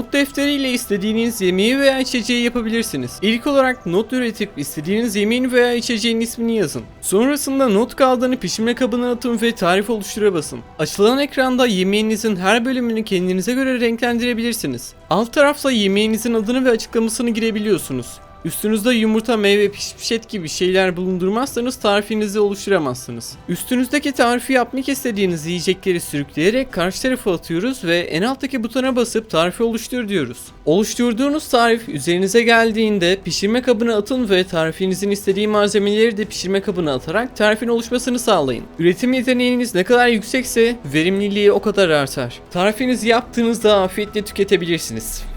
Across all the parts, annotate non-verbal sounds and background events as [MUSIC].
Not defteriyle istediğiniz yemeği veya içeceği yapabilirsiniz. İlk olarak not üretip istediğiniz yemeğin veya içeceğin ismini yazın. Sonrasında not kağıdını pişirme kabına atın ve tarif oluştura basın. Açılan ekranda yemeğinizin her bölümünü kendinize göre renklendirebilirsiniz. Alt tarafta yemeğinizin adını ve açıklamasını girebiliyorsunuz. Üstünüzde yumurta, meyve, pişmiş et gibi şeyler bulundurmazsanız tarifinizi oluşturamazsınız. Üstünüzdeki tarifi yapmak istediğiniz yiyecekleri sürükleyerek karşı tarafa atıyoruz ve en alttaki butona basıp tarifi oluştur diyoruz. Oluşturduğunuz tarif üzerinize geldiğinde pişirme kabına atın ve tarifinizin istediği malzemeleri de pişirme kabına atarak tarifin oluşmasını sağlayın. Üretim yeteneğiniz ne kadar yüksekse verimliliği o kadar artar. Tarifinizi yaptığınızda afiyetle tüketebilirsiniz.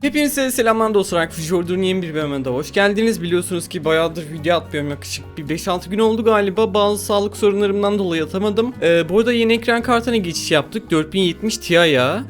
Hepinize selamlar dostlar. Fijordur'un yeni bir bölümünde hoş geldiniz. Biliyorsunuz ki bayağıdır video atmıyorum yaklaşık bir 5-6 gün oldu galiba. Bazı sağlık sorunlarımdan dolayı atamadım. Ee, bu arada yeni ekran kartına geçiş yaptık. 4070 Ti'ya.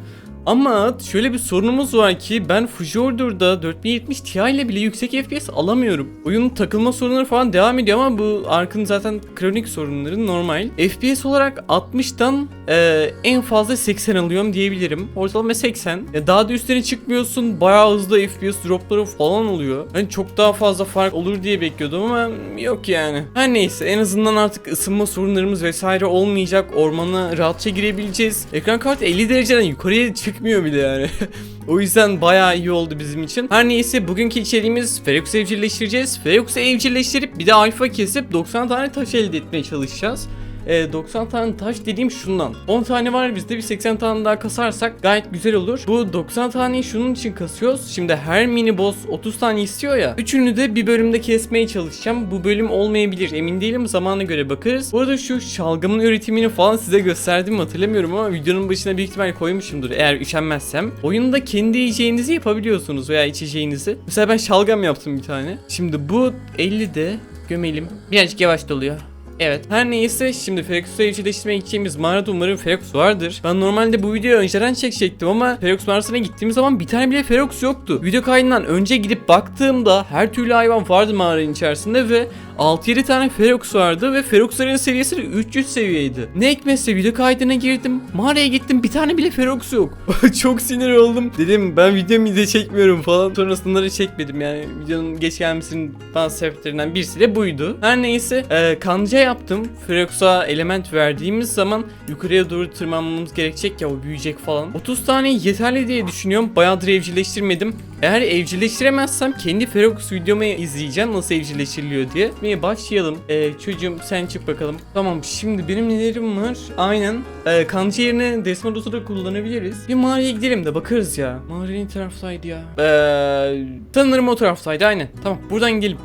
Ama şöyle bir sorunumuz var ki ben Fujordur'da 4070 Ti ile bile yüksek FPS alamıyorum. Oyunun takılma sorunları falan devam ediyor ama bu Ark'ın zaten kronik sorunları normal. FPS olarak 60'dan e, en fazla 80 alıyorum diyebilirim. Ortalama 80. E, daha da üstüne çıkmıyorsun. Bayağı hızlı FPS dropları falan oluyor. Yani çok daha fazla fark olur diye bekliyordum ama yok yani. Her neyse en azından artık ısınma sorunlarımız vesaire olmayacak. Ormana rahatça girebileceğiz. Ekran kartı 50 dereceden yukarıya çıkmıyor bile yani. [LAUGHS] o yüzden bayağı iyi oldu bizim için. Her neyse bugünkü içeriğimiz Ferox'u evcilleştireceğiz. Ferox'u evcilleştirip bir de alfa kesip 90 tane taş elde etmeye çalışacağız. E, 90 tane taş dediğim şundan. 10 tane var bizde bir 80 tane daha kasarsak gayet güzel olur. Bu 90 taneyi şunun için kasıyoruz. Şimdi her mini boss 30 tane istiyor ya. Üçünü de bir bölümde kesmeye çalışacağım. Bu bölüm olmayabilir. Emin değilim. Zamana göre bakarız. Bu arada şu şalgamın üretimini falan size gösterdim hatırlamıyorum ama videonun başına büyük ihtimal koymuşumdur eğer üşenmezsem. Oyunda kendi yiyeceğinizi yapabiliyorsunuz veya içeceğinizi. Mesela ben şalgam yaptım bir tane. Şimdi bu 50'de gömelim. Birazcık yavaş doluyor. Evet. Her neyse şimdi Ferox'u evcilleştirmeye gideceğimiz mağarada umarım Ferox vardır. Ben normalde bu videoyu önceden çekecektim ama Ferox mağarasına gittiğim zaman bir tane bile Ferox yoktu. Video kaydından önce gidip baktığımda her türlü hayvan vardı mağaranın içerisinde ve 6-7 tane Ferox vardı ve Ferox'ların seviyesi de 300 seviyeydi. Ne hikmetse video kaydına girdim. Mağaraya gittim bir tane bile Ferox yok. [LAUGHS] Çok sinir oldum. Dedim ben video video çekmiyorum falan. Sonrasında da çekmedim yani. Videonun geç gelmesinin bazı sebeplerinden birisi de buydu. Her neyse e, kanca yaptım. Ferox'a element verdiğimiz zaman yukarıya doğru tırmanmamız gerekecek ya o büyüyecek falan. 30 tane yeterli diye düşünüyorum. Bayağıdır evcilleştirmedim. Eğer evcilleştiremezsem kendi Ferox videomu izleyeceğim nasıl evcilleştiriliyor diye. Ve başlayalım. Ee, çocuğum sen çık bakalım. Tamam şimdi benim nelerim var? Aynen. Ee, kancı yerine Desmodos'u da kullanabiliriz. Bir mağaraya gidelim de bakarız ya. Mağara ne taraftaydı ya? Ee, sanırım o taraftaydı aynen. Tamam buradan gidelim.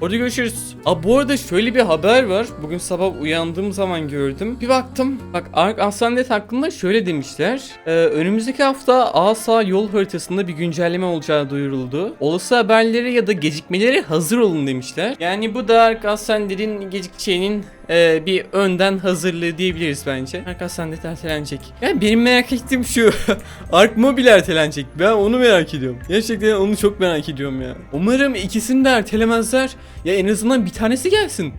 Orada görüşürüz. Aa bu arada şöyle bir haber var. Bugün sabah uyandığım zaman gördüm. Bir baktım. Bak Ark Aslandet hakkında şöyle demişler. Ee, önümüzdeki hafta Asa yol haritasında bir güncelleme olacağı duyuruldu. Olası haberleri ya da gecikmeleri hazır olun demişler. Yani bu da Ark Aslandet'in gecikeceğinin e, bir önden hazırlığı diyebiliriz bence. Ark Aslandet ertelenecek. Yani benim merak ettiğim şu. [LAUGHS] Ark Mobile ertelenecek. Ben onu merak ediyorum. Gerçekten onu çok merak ediyorum ya. Umarım ikisini de ertelemezler. Ya en azından bir tanesi gelsin.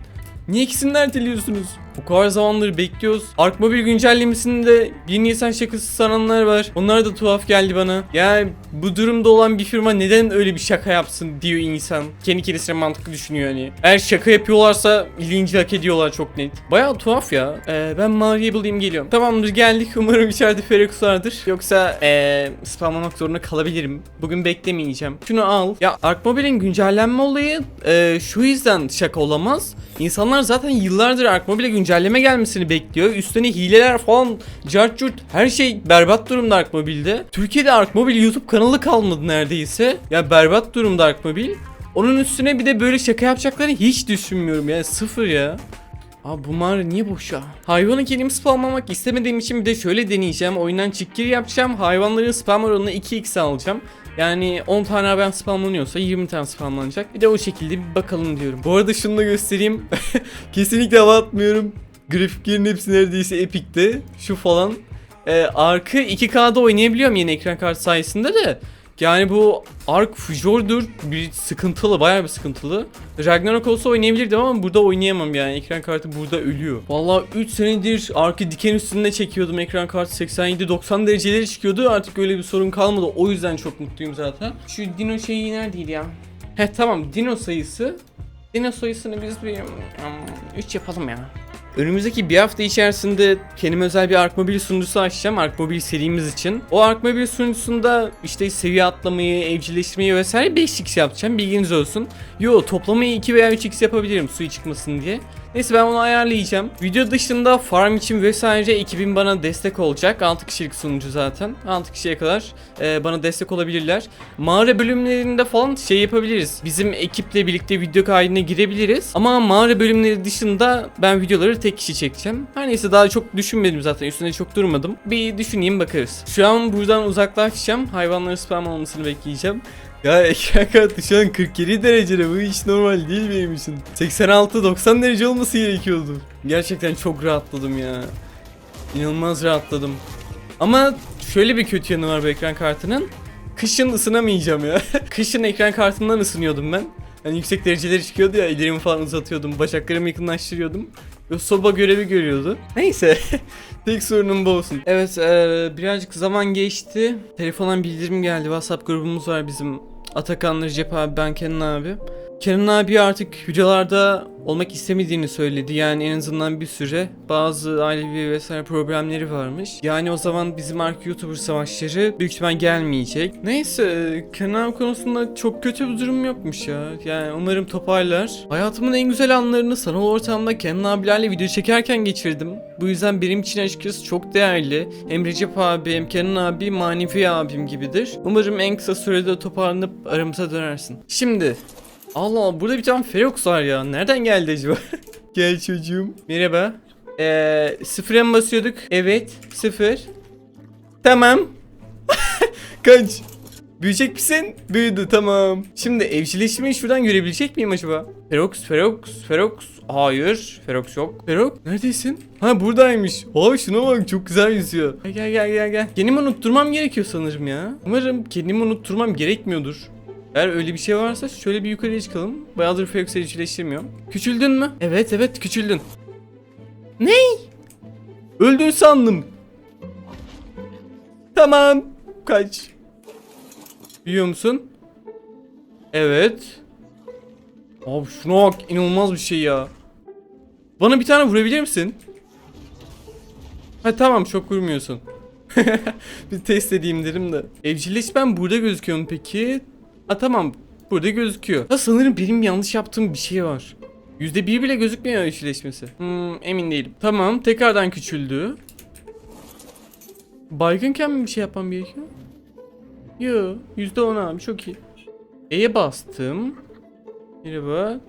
Niye ikisini de erteliyorsunuz? Bu kadar zamandır bekliyoruz. Ark Mobile güncellemesinde 1 Nisan şakası sananlar var. Onlar da tuhaf geldi bana. Yani bu durumda olan bir firma neden öyle bir şaka yapsın diyor insan. Kendi kendisine mantıklı düşünüyor hani. Eğer şaka yapıyorlarsa linci hak ediyorlar çok net. Bayağı tuhaf ya. Ee, ben mağarayı bulayım geliyorum. Tamamdır geldik. [LAUGHS] Umarım içeride Ferox vardır. Yoksa ee, spamlamak zorunda kalabilirim. Bugün beklemeyeceğim. Şunu al. Ya Ark Mobile'in güncellenme olayı ee, şu yüzden şaka olamaz. İnsanlar zaten yıllardır Ark Mobile güncelleme gelmesini bekliyor. Üstüne hileler falan, cart curt her şey berbat durumda Ark Mobile'de. Türkiye'de Ark Mobile YouTube kanalı kalmadı neredeyse. Ya berbat durumda Ark Mobile. Onun üstüne bir de böyle şaka yapacaklarını hiç düşünmüyorum yani sıfır ya. Abi bu mağara niye boş ya? Hayvanı kendim spamlamak istemediğim için bir de şöyle deneyeceğim. Oyundan çıkkir yapacağım. Hayvanların spam oranını 2x alacağım. Yani 10 tane haber spamlanıyorsa 20 tane spamlanacak. Bir de o şekilde bir bakalım diyorum. Bu arada şunu da göstereyim. [LAUGHS] Kesinlikle hava. Grafiklerin hepsi neredeyse epikte. Şu falan. Ee, Ark'ı 2K'da oynayabiliyorum yeni ekran kartı sayesinde de. Yani bu Ark Fjordur bir sıkıntılı, bayağı bir sıkıntılı. Ragnarok olsa oynayabilirdim ama burada oynayamam yani. Ekran kartı burada ölüyor. Vallahi 3 senedir Ark'ı diken üstünde çekiyordum. Ekran kartı 87-90 dereceleri çıkıyordu. Artık öyle bir sorun kalmadı. O yüzden çok mutluyum zaten. Şu dino şeyi neredeydi ya? He tamam dino sayısı. Dino sayısını biz bir 3 yapalım ya. Önümüzdeki bir hafta içerisinde kendime özel bir Ark Mobile sunucusu açacağım Ark Mobile serimiz için. O Ark Mobile sunucusunda işte seviye atlamayı, evcilleştirmeyi vesaire 5x yapacağım bilginiz olsun. Yo toplamayı 2 veya 3x yapabilirim suyu çıkmasın diye. Neyse ben onu ayarlayacağım. Video dışında farm için vesaire ekibim bana destek olacak. 6 kişilik sunucu zaten. 6 kişiye kadar e, bana destek olabilirler. Mağara bölümlerinde falan şey yapabiliriz. Bizim ekiple birlikte video kaydına girebiliriz. Ama mağara bölümleri dışında ben videoları tek kişi çekeceğim. Her neyse daha çok düşünmedim zaten. Üstüne çok durmadım. Bir düşüneyim bakarız. Şu an buradan uzaklaşacağım. Hayvanların spam olmasını bekleyeceğim. Ya ekran kartı şu an 47 derecede bu hiç normal değil benim için. 86-90 derece olması gerekiyordu. Gerçekten çok rahatladım ya. İnanılmaz rahatladım. Ama şöyle bir kötü yanı var bu ekran kartının. Kışın ısınamayacağım ya. [LAUGHS] Kışın ekran kartından ısınıyordum ben. Hani yüksek dereceleri çıkıyordu ya ellerimi falan uzatıyordum. Bacaklarımı yakınlaştırıyordum. Ve soba görevi görüyordu. Neyse. [LAUGHS] Tek sorunum bu olsun. Evet eee, birazcık zaman geçti. Telefondan bildirim geldi. WhatsApp grubumuz var bizim. Atakan, Recep abi, ben Kenan abi. Kenan abi artık videolarda olmak istemediğini söyledi. Yani en azından bir süre bazı ailevi vesaire problemleri varmış. Yani o zaman bizim ark YouTuber savaşları büyük ihtimal gelmeyecek. Neyse Kenan abi konusunda çok kötü bir durum yokmuş ya. Yani umarım toparlar. Hayatımın en güzel anlarını sanal ortamda Kenan abilerle video çekerken geçirdim. Bu yüzden benim için açıkçası çok değerli. Hem Recep abi hem Kenan abi manevi abim gibidir. Umarım en kısa sürede toparlanıp aramıza dönersin. Şimdi Allah Allah burada bir tane Ferox var ya. Nereden geldi acaba? [LAUGHS] Gel çocuğum. Merhaba. Eee sıfıra mı basıyorduk? Evet. Sıfır. Tamam. [LAUGHS] Kaç. Büyüyecek misin? Büyüdü tamam. Şimdi evcilleşmeyi şuradan görebilecek miyim acaba? Ferox, Ferox, Ferox. Hayır, Ferox yok. Ferox neredesin? Ha buradaymış. Abi şuna bak çok güzel yüzüyor. Gel gel gel gel. Kendimi unutturmam gerekiyor sanırım ya. Umarım kendimi unutturmam gerekmiyordur. Eğer öyle bir şey varsa şöyle bir yukarıya çıkalım. Bayağıdır Ferox'u evcilleştirmiyorum. Küçüldün mü? Evet evet küçüldün. Ney? Öldün sandım. Tamam. Kaç. Biliyor musun? Evet. Abi şuna bak inanılmaz bir şey ya. Bana bir tane vurabilir misin? Ha tamam çok vurmuyorsun. [LAUGHS] bir test edeyim dedim de. Evcilleşmem burada gözüküyor mu peki? Ha tamam burada gözüküyor. Ha sanırım benim yanlış yaptığım bir şey var. Yüzde bir bile gözükmüyor evcilleşmesi. Hmm, emin değilim. Tamam tekrardan küçüldü. Baygınken mi bir şey yapmam gerekiyor? Yo yüzde on abi çok iyi. E'ye bastım. Merhaba.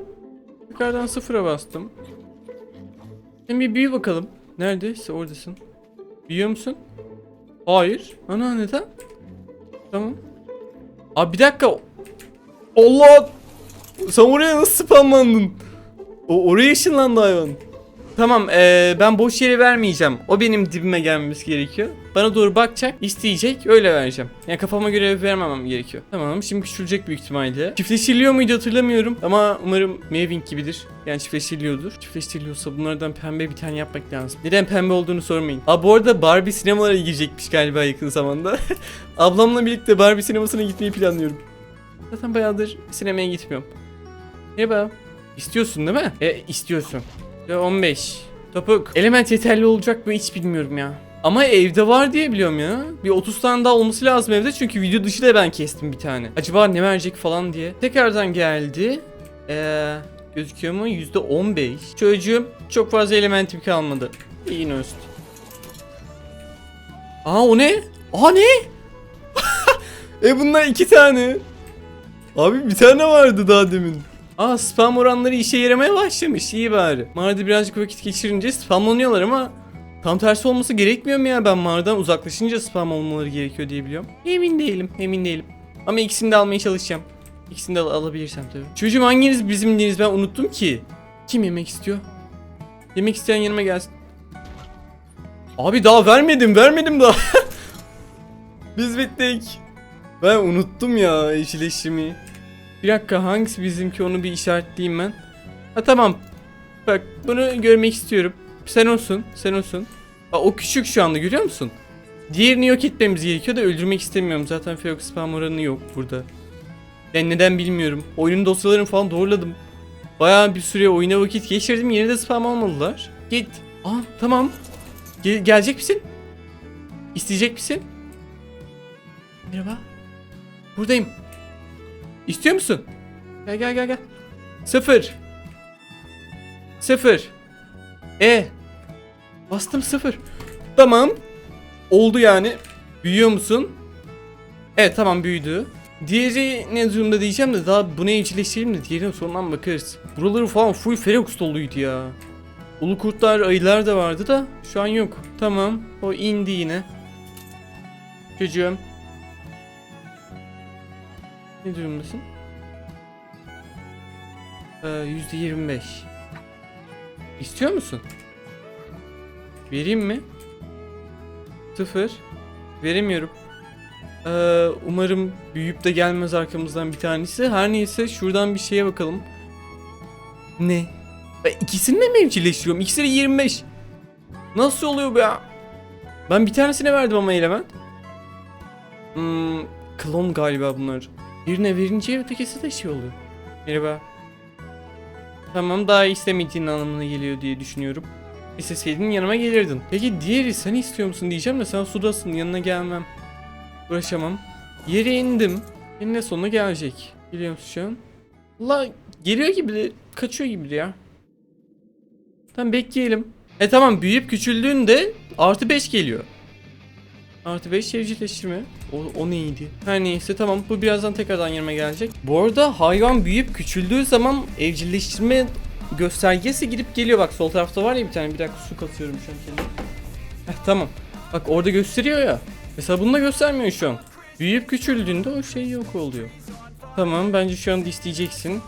Tekrardan sıfıra bastım. Sen bir büyü bakalım. Neredeyse oradasın. Büyüyor musun? Hayır. Ana neden? Tamam. Abi bir dakika. Allah! Sen oraya nasıl spamlandın? O oraya ışınlandı hayvan. Tamam eee, ben boş yere vermeyeceğim. O benim dibime gelmesi gerekiyor. Bana doğru bakacak, isteyecek, öyle vereceğim. Yani kafama göre vermemem gerekiyor. Tamam şimdi küçülecek büyük ihtimalle. Çiftleştiriliyor muydu hatırlamıyorum. Ama umarım Maving gibidir. Yani çiftleştiriliyordur. Çiftleştiriliyorsa bunlardan pembe bir tane yapmak lazım. Neden pembe olduğunu sormayın. Aa bu arada Barbie sinemalara girecekmiş galiba yakın zamanda. [LAUGHS] Ablamla birlikte Barbie sinemasına gitmeyi planlıyorum. Zaten bayağıdır sinemaya gitmiyorum. Merhaba. İstiyorsun değil mi? E istiyorsun. Ve 15. Topuk. Element yeterli olacak mı hiç bilmiyorum ya. Ama evde var diye biliyorum ya. Bir 30 tane daha olması lazım evde çünkü video dışı da ben kestim bir tane. Acaba ne verecek falan diye. Tekrardan geldi. Eee gözüküyor mu? %15. Çocuğum çok fazla elementim kalmadı. Yine üst. Aa o ne? Aa ne? [LAUGHS] e bunlar iki tane. Abi bir tane vardı daha demin. Aa spam oranları işe yaramaya başlamış iyi bari. Mağarada birazcık vakit geçirince spamlanıyorlar ama tam tersi olması gerekmiyor mu ya? Ben mağaradan uzaklaşınca spam olmaları gerekiyor diye biliyorum. Emin değilim emin değilim. Ama ikisini de almaya çalışacağım. İkisini de al- alabilirsem tabii. Çocuğum hanginiz bizimdiniz ben unuttum ki. Kim yemek istiyor? Yemek isteyen yanıma gelsin. Abi daha vermedim vermedim daha. [LAUGHS] Biz bittik. Ben unuttum ya eşleşimi. Bir dakika hangisi bizimki onu bir işaretleyeyim ben. Ha tamam. Bak bunu görmek istiyorum. Sen olsun, sen olsun. Aa, o küçük şu anda görüyor musun? Diğerini yok etmemiz gerekiyor da öldürmek istemiyorum. Zaten Ferox spam oranı yok burada. Ben neden bilmiyorum. Oyunun dosyalarını falan doğruladım. Bayağı bir süre oyuna vakit geçirdim. Yine de spam almadılar. Git. Aa tamam. Gel- gelecek misin? İsteyecek misin? Merhaba. Buradayım. İstiyor musun? Gel gel gel gel. Sıfır. Sıfır. E. Bastım sıfır. Tamam. Oldu yani. Büyüyor musun? Evet tamam büyüdü. Diğeri ne durumda diyeceğim de daha bunu evcilleştirelim de diğerine sonradan bakarız. Buraları falan full Ferox doluydu ya. Ulu kurtlar, ayılar da vardı da şu an yok. Tamam. O indi yine. Çocuğum. Ne durumdasın? Ee, %25. İstiyor musun? Vereyim mi? Sıfır. Veremiyorum. Ee, umarım büyüyüp de gelmez arkamızdan bir tanesi. Her neyse şuradan bir şeye bakalım. Ne? Ben ikisini de mi evcilleştiriyorum? İkisi de 25. Nasıl oluyor bu ya? Ben bir tanesine verdim ama element. Hmm, klon galiba bunlar. Birine verince ötekisi de şey oluyor. Merhaba. Tamam daha istemediğin anlamına geliyor diye düşünüyorum. İsteseydin yanıma gelirdin. Peki diğeri sen istiyor musun diyeceğim de sen sudasın yanına gelmem. Uğraşamam. Yere indim. Eninde sonuna gelecek. Geliyor musun şu an? Valla geliyor gibi de kaçıyor gibi de ya. Tamam bekleyelim. E tamam büyüyüp küçüldüğünde artı 5 geliyor. Artı 5 evcilleştirme. O, o neydi? Her neyse tamam bu birazdan tekrardan yanıma gelecek. Bu arada hayvan büyüyüp küçüldüğü zaman evcilleştirme göstergesi gidip geliyor. Bak sol tarafta var ya bir tane bir dakika su katıyorum şu an kendime. Heh tamam. Bak orada gösteriyor ya. Mesela bunu da göstermiyor şu an. Büyüyüp küçüldüğünde o şey yok oluyor. Tamam bence şu anda isteyeceksin.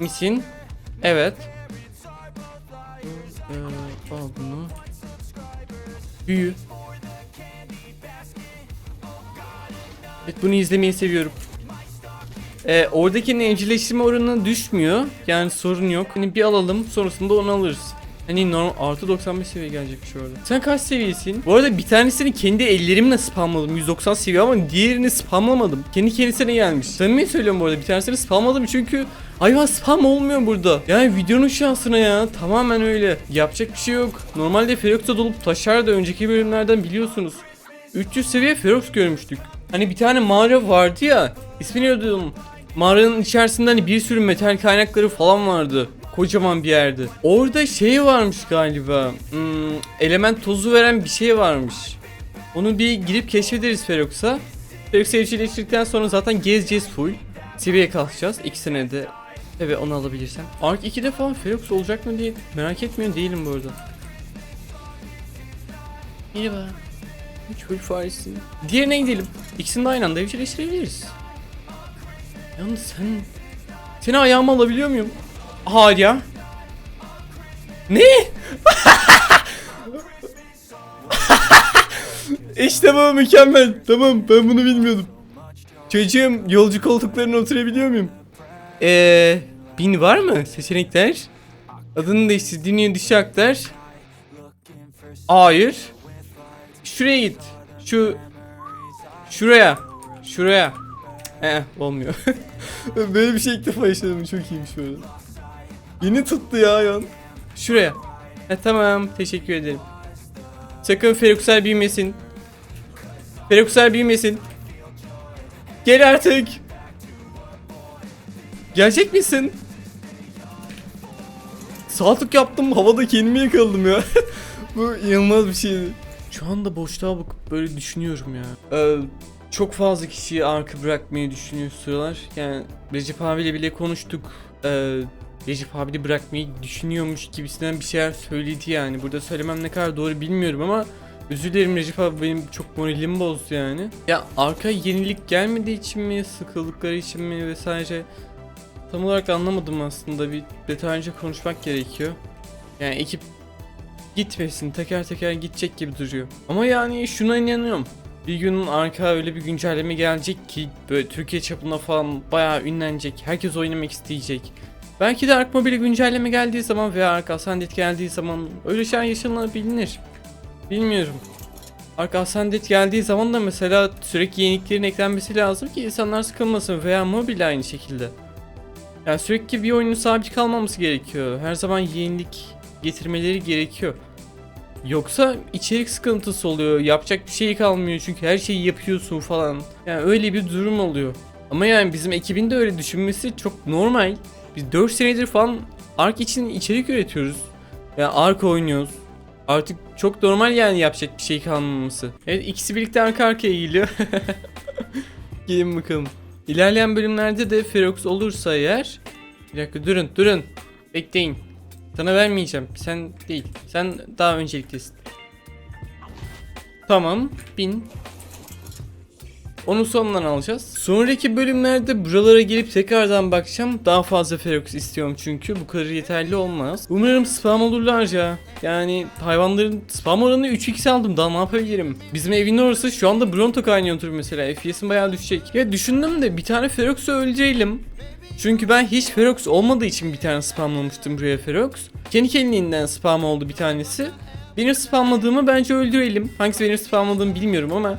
Misin? Evet. Ee, al bunu. Büyü. Evet bunu izlemeyi seviyorum. Ee, oradaki evcilleştirme oranı düşmüyor. Yani sorun yok. Hani bir alalım sonrasında onu alırız. Hani normal artı 95 seviye gelecekmiş orada. Sen kaç seviyesin? Bu arada bir tanesini kendi ellerimle spamladım. 190 seviye ama diğerini spamlamadım. Kendi kendisine gelmiş. Samimi söylüyorum bu arada. Bir tanesini spamladım çünkü hayvan spam olmuyor burada. Yani videonun şansına ya. Tamamen öyle. Yapacak bir şey yok. Normalde Ferox'a dolup taşar da önceki bölümlerden biliyorsunuz. 300 seviye Ferox görmüştük. Hani bir tane mağara vardı ya. İsmini ödüyorum. Mağaranın içerisinde hani bir sürü metal kaynakları falan vardı. Kocaman bir yerde. Orada şey varmış galiba. Hmm, element tozu veren bir şey varmış. Onu bir girip keşfederiz Ferox'a. Ferox'u evcilleştirdikten sonra zaten gezeceğiz full. Seviye kalkacağız. İkisine de Evet onu alabilirsem. Ark 2'de falan Ferox olacak mı diye merak etmiyor değilim bu arada. Merhaba. Çöl faresin. Diğerine gidelim. İkisini de aynı anda evcilleştirebiliriz. Yalnız sen... Seni ayağıma alabiliyor muyum? Hayır ya. Ne? [LAUGHS] işte bu mükemmel. Tamam ben bunu bilmiyordum. Çocuğum yolcu koltuklarına oturabiliyor muyum? Eee... Bin var mı seçenekler? Adını değiştir, dinleyin dışı aktar. Hayır. Şuraya git. Şu... Şuraya. Şuraya. Eh olmuyor. [LAUGHS] Böyle bir şey ilk defa yaşadım. Çok iyiymiş böyle. Yeni tuttu ya yan. Şuraya. E tamam. Teşekkür ederim. Sakın Feruksel büyümesin. Feruksel büyümesin. Gel artık. Gelecek misin? Saltuk yaptım havada kendimi yakaladım ya. [LAUGHS] Bu inanılmaz bir şeydi. Şu anda boşluğa bakıp böyle düşünüyorum ya. Ee, çok fazla kişiyi arka bırakmayı düşünüyor sıralar. Yani Recep abiyle bile konuştuk. Ee, Recep abi de bırakmayı düşünüyormuş gibisinden bir şeyler söyledi yani. Burada söylemem ne kadar doğru bilmiyorum ama özür dilerim Recep abi benim çok moralimi bozdu yani. Ya arka yenilik gelmediği için mi, sıkıldıkları için mi vesaire tam olarak anlamadım aslında. Bir detaylıca konuşmak gerekiyor. Yani ekip gitmesin teker teker gidecek gibi duruyor. Ama yani şuna inanıyorum. Bir gün arka öyle bir güncelleme gelecek ki böyle Türkiye çapında falan bayağı ünlenecek. Herkes oynamak isteyecek. Belki de Ark Mobile güncelleme geldiği zaman veya Ark Ascended geldiği zaman öyle şeyler yaşanabilir. Bilmiyorum. Ark Ascended geldiği zaman da mesela sürekli yeniliklerin eklenmesi lazım ki insanlar sıkılmasın veya mobil aynı şekilde. Yani sürekli bir oyunun sabit kalmaması gerekiyor. Her zaman yenilik getirmeleri gerekiyor. Yoksa içerik sıkıntısı oluyor. Yapacak bir şey kalmıyor çünkü her şeyi yapıyorsun falan. Yani öyle bir durum oluyor. Ama yani bizim ekibin de öyle düşünmesi çok normal. Biz 4 senedir falan Ark için içerik üretiyoruz. Yani Ark oynuyoruz. Artık çok normal yani yapacak bir şey kalmaması. Evet ikisi birlikte arka arkaya geliyor. [LAUGHS] Gelin bakalım. İlerleyen bölümlerde de Ferox olursa eğer... Bir dakika durun durun. Bekleyin. Sana vermeyeceğim. Sen değil. Sen daha önceliklisin. Tamam. Bin. Onu sondan alacağız. Sonraki bölümlerde buralara gelip tekrardan bakacağım. Daha fazla Ferox istiyorum çünkü bu kadar yeterli olmaz. Umarım spam olurlar ya. Yani hayvanların spam oranını 3x aldım daha ne yapabilirim? Bizim evin orası şu anda Bronto kaynıyordur mesela. FPS'im bayağı düşecek. Ya düşündüm de bir tane Ferox'u öldürelim. Çünkü ben hiç Ferox olmadığı için bir tane spamlamıştım buraya Ferox. Kendi kendiliğinden spam oldu bir tanesi. Benim spamladığımı bence öldürelim. Hangisi benim spamladığımı bilmiyorum ama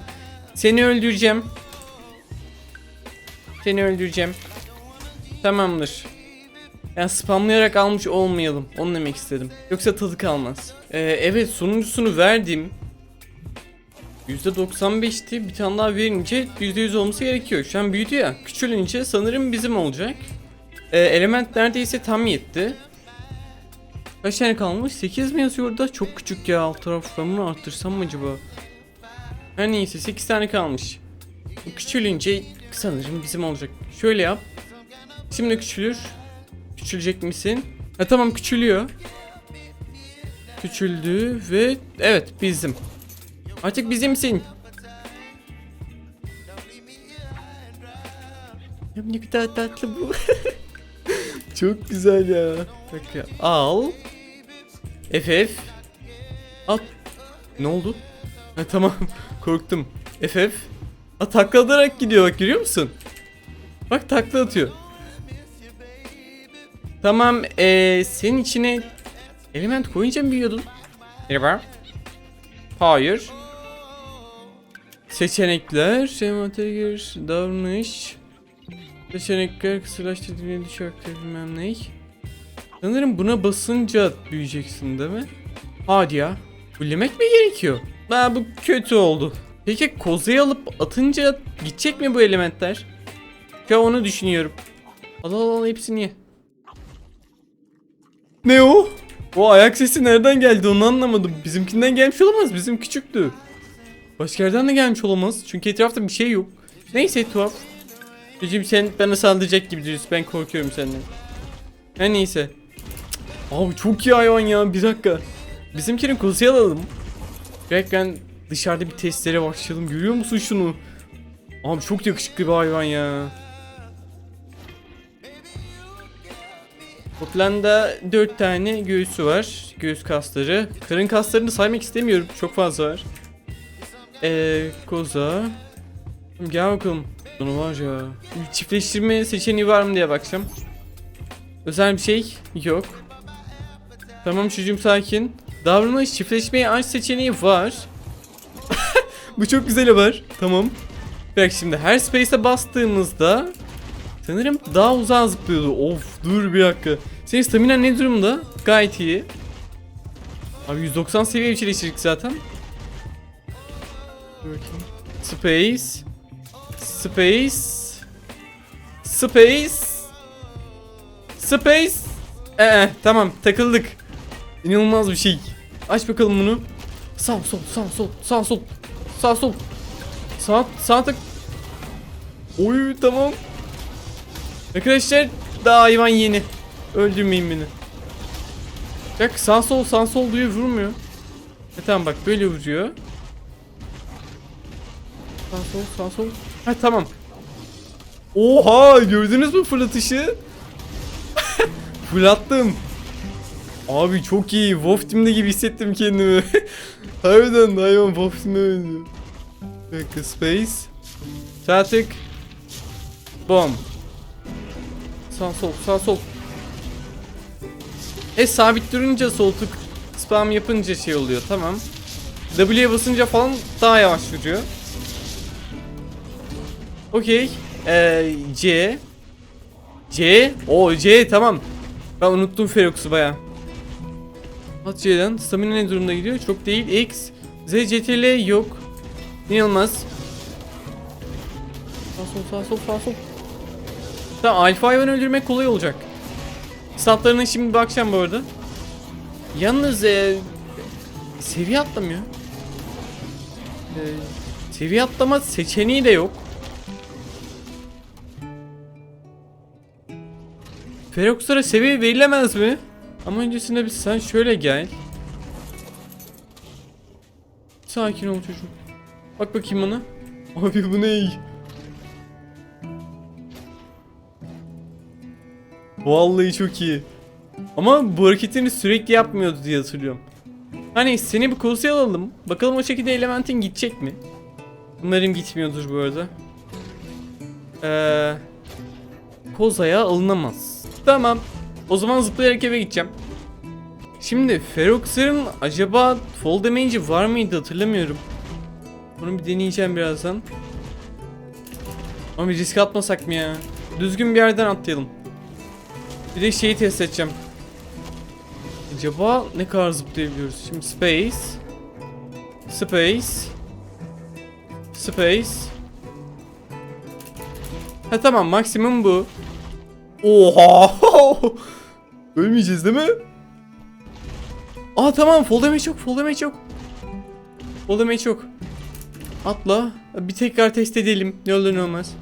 seni öldüreceğim. Seni öldüreceğim. Tamamdır. Yani spamlayarak almış olmayalım. Onu demek istedim. Yoksa tadı kalmaz. Ee, evet sonuncusunu verdim. %95'ti. Bir tane daha verince %100 olması gerekiyor. Şu an büyüdü ya. Küçülünce sanırım bizim olacak. Ee, element neredeyse tam yetti. Kaç tane kalmış? 8 mi yazıyor orada? Çok küçük ya alt taraf. Ben bunu arttırsam mı acaba? Her neyse 8 tane kalmış. Küçülünce sanırım bizim olacak. Şöyle yap. Şimdi küçülür. Küçülecek misin? Ha tamam küçülüyor. Küçüldü ve evet bizim. Artık bizimsin. Ya ne kadar tatlı bu. [LAUGHS] Çok güzel ya. Bir dakika. Al. FF. At. Ne oldu? Ha tamam. [LAUGHS] Korktum. FF. A takladarak gidiyor bak görüyor musun? Bak takla atıyor. Tamam ee, senin içine element koyunca mı büyüyordun? Merhaba. Hayır. Seçenekler, envantere gir, davranış. Seçenekler, kısırlaştırılmış düşü aktif bilmem ne. Sanırım buna basınca büyüyeceksin değil mi? Hadi ya. Fullemek mi gerekiyor? Aa bu kötü oldu. Peki kozayı alıp atınca gidecek mi bu elementler? Ya onu düşünüyorum. Al al al hepsini ye. Ne o? O ayak sesi nereden geldi onu anlamadım. Bizimkinden gelmiş olamaz. Bizim küçüktü. Başka yerden de gelmiş olamaz. Çünkü etrafta bir şey yok. Neyse tuhaf. Çocuğum sen bana saldıracak gibi duruyorsun. Ben korkuyorum senden. Her neyse. Abi çok iyi hayvan ya. Bir dakika. Bizimkinin kuzuyu alalım. Gerçekten dışarıda bir testlere başlayalım. Görüyor musun şunu? Abi çok yakışıklı bir hayvan ya. Toplamda 4 tane göğüsü var. Göğüs kasları. Karın kaslarını saymak istemiyorum. Çok fazla var. Eee koza. Gel bakalım. Bunu var ya. Çiftleştirme seçeneği var mı diye bakacağım. Özel bir şey yok. Tamam çocuğum sakin. Davranış çiftleşmeyi aç seçeneği var. [LAUGHS] Bu çok güzel haber. Tamam. Bak şimdi her space'e bastığımızda sanırım daha uzağa zıplıyordu. Of dur bir dakika. Senin stamina ne durumda? Gayet iyi. Abi 190 seviye bir zaten. Space. Space. Space. Space. Ee, tamam takıldık. İnanılmaz bir şey. Aç bakalım bunu. Sağ sol sağ sol sağ sol sağ sol sağ sağ tık. Oy tamam. Arkadaşlar daha hayvan yeni. Öldürmeyin beni. Bak sağ sol sağ sol diyor vurmuyor. E tamam bak böyle vuruyor. Sağ sol sağ sol. Ha tamam. Oha gördünüz mü fırlatışı? [LAUGHS] Fırlattım. Abi çok iyi. Wolf Team'de gibi hissettim kendimi. [LAUGHS] Harbiden hayvan Wolf Team'e benziyor. Dakika space. Tık. Bom. Sağ sol sağ sol. E sabit durunca sol tık spam yapınca şey oluyor tamam. W'ye basınca falan daha yavaş vuruyor. Okey. Ee, C. C. O C tamam. Ben unuttum Ferox'u baya. At C'den. Stamina ne durumda gidiyor? Çok değil. X. Z, CTRL yok. İnanılmaz. Sağ sol sağ sol sağ sol. Tamam Alfa hayvanı öldürmek kolay olacak. Statlarına şimdi bakacağım bu arada. Yalnız e, seviye atlamıyor. E, seviye atlama seçeneği de yok. Ferox'lara seviye verilemez mi? Ama öncesinde bir sen şöyle gel. Sakin ol çocuğum. Bak bakayım bana. Abi bu ne? Vallahi çok iyi. Ama bu hareketini sürekli yapmıyordu diye hatırlıyorum. Hani seni bir kozaya alalım. Bakalım o şekilde elementin gidecek mi? Umarım gitmiyordur bu arada. Eee... Kozaya alınamaz. Tamam. O zaman zıplayarak eve gideceğim. Şimdi Ferox'ın acaba fall damage'i var mıydı hatırlamıyorum. Bunu bir deneyeceğim birazdan. Ama bir risk atmasak mı ya? Düzgün bir yerden atlayalım. Bir de şeyi test edeceğim. Acaba ne kadar zıplayabiliyoruz? Şimdi space. Space. Space. Ha tamam maksimum bu. Oha! [LAUGHS] Ölmeyeceğiz değil mi? Aa tamam fall damage yok fall damage yok. Fall damage yok. Atla. Bir tekrar test edelim. Ne olur ne olmaz.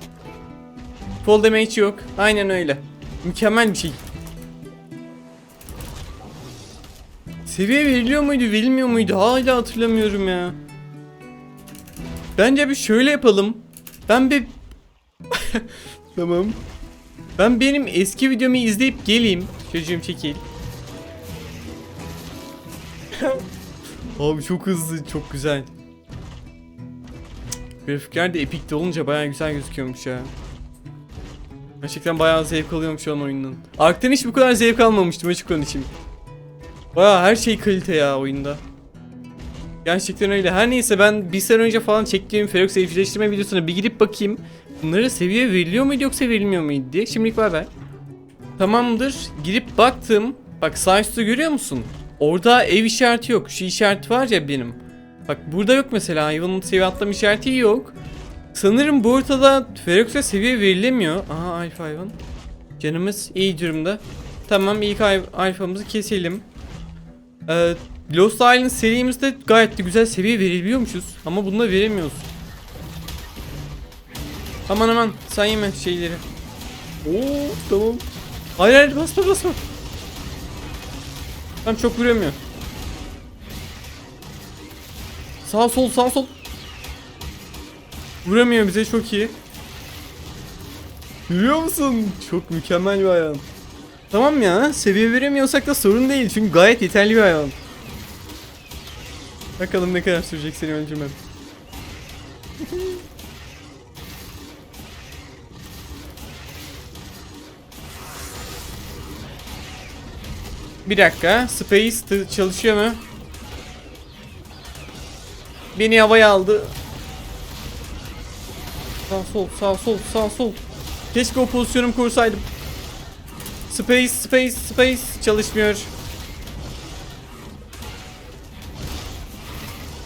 Fall damage yok. Aynen öyle. Mükemmel bir şey. Seviye veriliyor muydu, verilmiyor muydu? Hala hatırlamıyorum ya. Bence bir şöyle yapalım. Ben bir... [LAUGHS] tamam. Ben benim eski videomu izleyip geleyim. Çocuğum çekil. Abi çok hızlı, çok güzel. Grafikler de epikte olunca bayağı güzel gözüküyormuş ya. Gerçekten bayağı zevk alıyorum şu an oyundan. Ark'tan hiç bu kadar zevk almamıştım açık konuşayım. Bayağı her şey kalite ya oyunda. Gerçekten öyle. Her neyse ben bir sene önce falan çektiğim Ferox evcilleştirme videosuna bir gidip bakayım. Bunlara seviye veriliyor muydu yoksa verilmiyor muydu diye. Şimdilik bay bay. Tamamdır. Girip baktım. Bak sağ görüyor musun? Orada ev işareti yok. Şu işaret var ya benim. Bak burada yok mesela. Hayvanın seviye atlama işareti yok. Sanırım bu ortada Ferox'a seviye verilemiyor. Aha alfa hayvan. Canımız iyi durumda. Tamam ilk alfamızı keselim. Ee, Lost Island serimizde gayet de güzel seviye verebiliyormuşuz. Ama bunda veremiyoruz. Aman aman sen yeme şeyleri. Oo tamam. Hayır hayır basma basma. Tam çok vuramıyor. Sağ sol sağ sol. Vuramıyor bize çok iyi. Görüyor musun? Çok mükemmel bir hayvan. Tamam ya seviye veremiyorsak da sorun değil çünkü gayet yeterli bir hayvan. Bakalım ne kadar sürecek seni öldürmem. [LAUGHS] Bir dakika. Space çalışıyor mu? Beni havaya aldı. Sağ sol sağ sol sağ sol. Keşke o pozisyonumu kursaydım. Space space space çalışmıyor.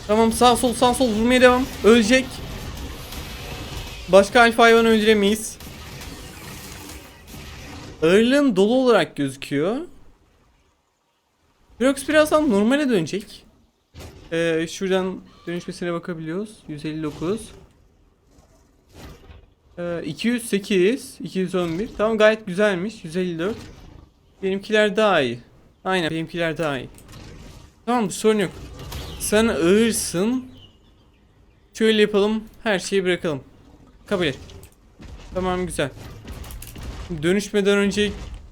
Tamam sağ sol sağ sol vurmaya devam. Ölecek. Başka alfa hayvan öldüremeyiz. Ağırlığın dolu olarak gözüküyor. Brox birazdan normale dönecek. Ee, şuradan dönüşmesine bakabiliyoruz. 159. Ee, 208, 211. Tamam gayet güzelmiş. 154. Benimkiler daha iyi. Aynen benimkiler daha iyi. Tamam sorun yok. Sen ağırsın. Şöyle yapalım. Her şeyi bırakalım. Kabul et. Tamam güzel. Dönüşmeden önce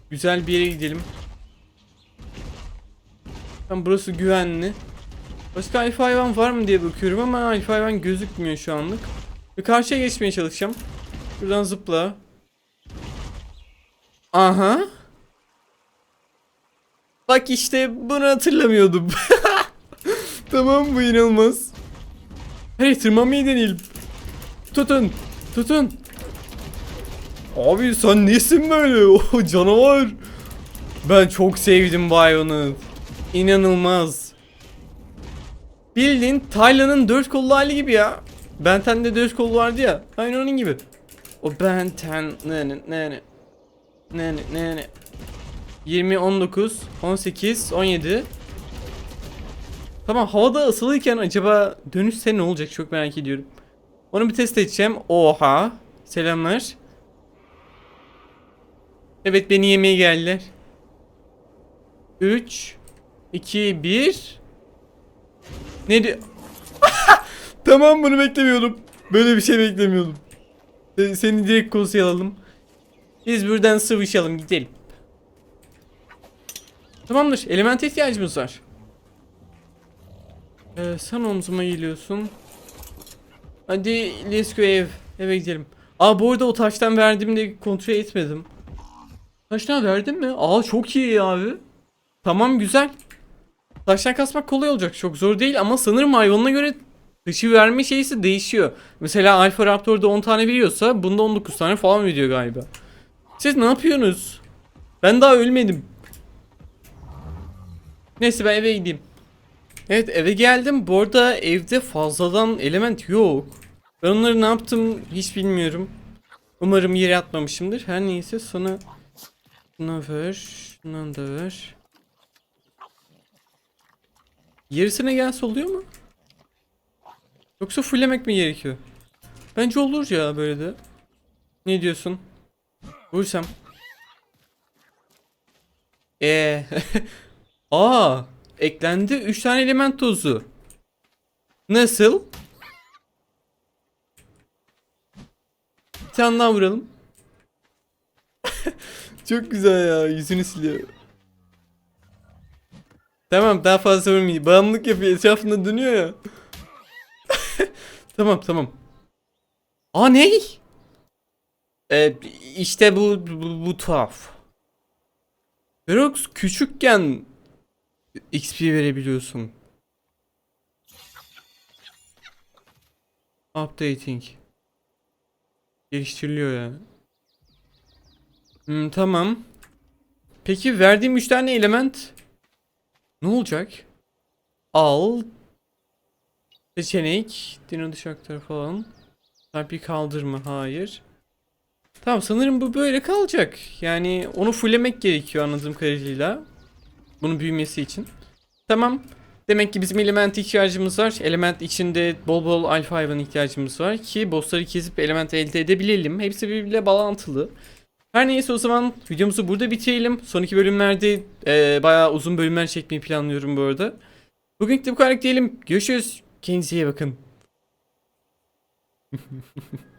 güzel bir yere gidelim. Tamam burası güvenli. Başka alfa hayvan var mı diye bakıyorum ama alfa hayvan gözükmüyor şu anlık. Bir karşıya geçmeye çalışacağım. Buradan zıpla. Aha. Bak işte bunu hatırlamıyordum. [LAUGHS] tamam bu inanılmaz. Hey tırmanmayı deneyelim. Tutun. Tutun. Abi sen nesin böyle? [LAUGHS] Canavar. Ben çok sevdim hayvanı. İnanılmaz. Bildiğin Taylan'ın dört kollu hali gibi ya. Benten'de dört kol vardı ya. Aynı onun gibi. O Benten ne ne ne ne ne ne ne 20 19 18 17 Tamam havada asılıyken acaba dönüşse ne olacak çok merak ediyorum. Onu bir test edeceğim. Oha. Selamlar. Evet beni yemeye geldiler. 3 2 1 Ne diyor? [LAUGHS] tamam bunu beklemiyordum. Böyle bir şey beklemiyordum. Se- Seni direkt alalım. Biz buradan sıvışalım gidelim. Tamamdır. Elemente ihtiyacımız var. Ee, sen omzuma geliyorsun. Hadi let's go ev. Eve gidelim. Aa bu arada o taştan verdiğimde kontrol etmedim. Taştan verdin mi? Aa çok iyi abi. Tamam güzel. Taştan kasmak kolay olacak. Çok zor değil ama sanırım hayvanına göre taşı verme şeysi değişiyor. Mesela Alpha Raptor'da 10 tane veriyorsa bunda 19 tane falan veriyor galiba. Siz ne yapıyorsunuz? Ben daha ölmedim. Neyse ben eve gideyim. Evet eve geldim. Bu arada evde fazladan element yok. Ben onları ne yaptım hiç bilmiyorum. Umarım yere atmamışımdır. Her neyse sana şuna ver. Şundan da ver. Yarısına gelse oluyor mu? Yoksa fulllemek mi gerekiyor? Bence olur ya böyle de. Ne diyorsun? Vursam. Eee. [LAUGHS] Aa, eklendi 3 tane element tozu. Nasıl? Bir tane daha vuralım. [LAUGHS] Çok güzel ya, yüzünü siliyor. Tamam, daha fazla vurmayayım. Bağımlılık yapıyor, etrafında dönüyor ya. [LAUGHS] tamam, tamam. Aa ne? Ee, işte bu, bu, bu tuhaf. Verox küçükken XP verebiliyorsun. Updating. Geliştiriliyor ya. Hmm, tamam. Peki verdiğim 3 tane element ne olacak? Al. Seçenek. Dino dış aktar falan. Tabi kaldırma. Hayır. Tamam sanırım bu böyle kalacak. Yani onu fulllemek gerekiyor anladığım kadarıyla. Bunun büyümesi için. Tamam. Demek ki bizim element ihtiyacımız var. Element içinde bol bol alfa hayvan ihtiyacımız var ki bossları kesip element elde edebilelim. Hepsi birbiriyle bağlantılı. Her neyse o zaman videomuzu burada bitirelim. Sonraki bölümlerde eee bayağı uzun bölümler çekmeyi planlıyorum bu arada. Bugünlük de bu kadar diyelim. Görüşürüz. Kendinize iyi bakın. [LAUGHS]